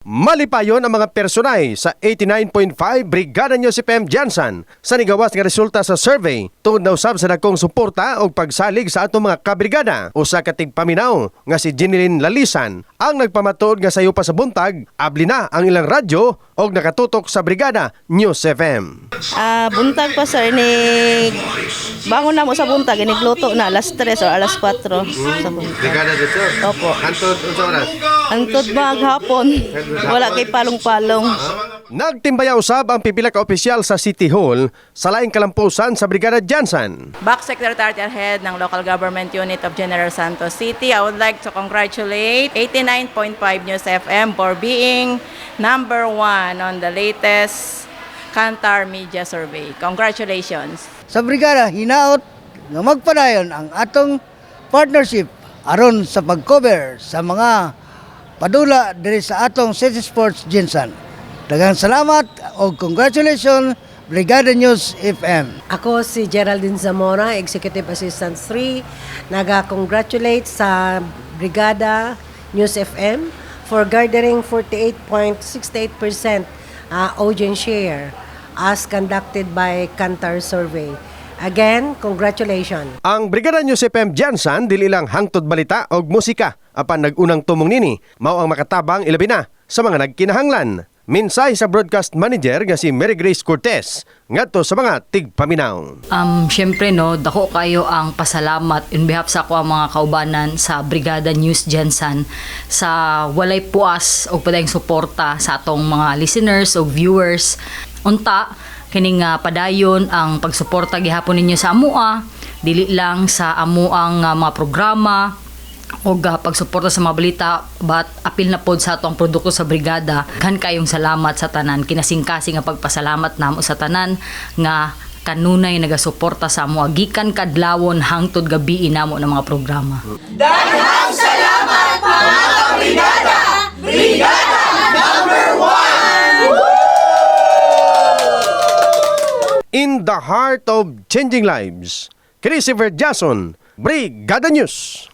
Malipayon ang mga personay sa 89.5 Brigada News FM Jansan sa nigawas nga resulta sa survey tungod na usab sa dakong suporta o pagsalig sa atong mga kabrigada usa ka tigpaminaw nga si Jeneline Lalisan ang nagpamatuod nga sayo pa sa buntag abli na ang ilang radyo og nakatutok sa Brigada News FM. Ah, buntag pa sir ni bangon na mo sa buntag inigluto na alas 3 or alas 4 sa buntag. Brigada dito. Opo. Antod unsa oras? Antod maghapon. Wala kay palong-palong. Nagtimbaya usab ang pipila ka opisyal sa City Hall sa laing kalampusan sa Brigada Jansan. Back Secretariat Head ng Local Government Unit of General Santos City, I would like to congratulate 89.5 News FM for being number one on the latest Kantar Media Survey. Congratulations! sa brigada hinaot nga magpadayon ang atong partnership aron sa pag-cover sa mga padula diri sa atong City Sports Jinsan. Daghang salamat o congratulations Brigada News FM. Ako si Geraldine Zamora, Executive Assistant 3. Naga-congratulate sa Brigada News FM for garnering 48.68% uh, audience share as conducted by Kantar Survey. Again, congratulations. Ang Brigada News FM Jansan dili lang hangtod balita og musika apan nagunang tumong nini mao ang makatabang ilabi na sa mga nagkinahanglan. Minsay sa broadcast manager nga si Mary Grace Cortez ngadto sa mga tigpaminaw. Um, syempre no, dako kayo ang pasalamat in behalf sa ako ang mga kaubanan sa Brigada News Jensen sa walay puas o padayong suporta sa atong mga listeners o viewers. Unta, kining nga padayon ang pagsuporta gihapon ninyo sa amua, dili lang sa amuang nga mga programa, o uh, pagsuporta sa mga balita but apil na pod sa atong produkto sa brigada. Kan kayong salamat sa tanan. Kinasingkasing nga pagpasalamat namo sa tanan nga kanunay nagasuporta sa amo. Gikan kadlawon hangtod gabi namo ng mga programa. In the heart of changing lives, Christopher Jason, Brigada News.